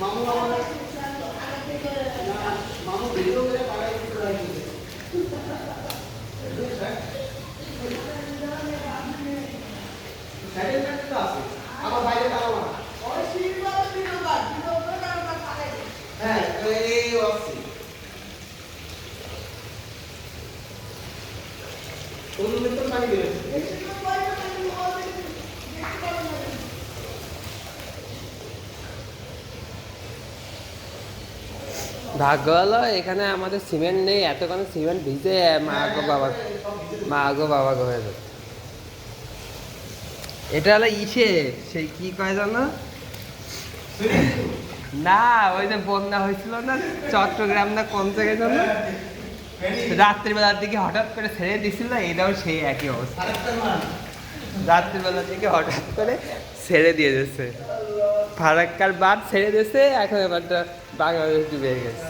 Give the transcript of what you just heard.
মামু মামু মামু ভিডিও কোন পানি ভাগ্য হলো এখানে আমাদের সিমেন্ট নেই এতক্ষণ সিমেন্ট ভিজে মা গো বাবা মা গো বাবা গো হয়ে যাবে এটা হলো ইসে সেই কি কয় জানো? না ওই যে বন্যা হয়েছিল না চট্টগ্রাম না কোন জায়গায় জানো? রাত্রিবেলার দিকে হঠাৎ করে ছেড়ে দিছিল এটাও সেই একই অবস্থা। রাত্রিবেলার দিকে হঠাৎ করে ছেড়ে দিয়ে দিয়েছে। ফারাক্কার বাদ ছেড়ে দিয়েছে এখন এবারটা বাংলাদেশ ডুবে গেছে।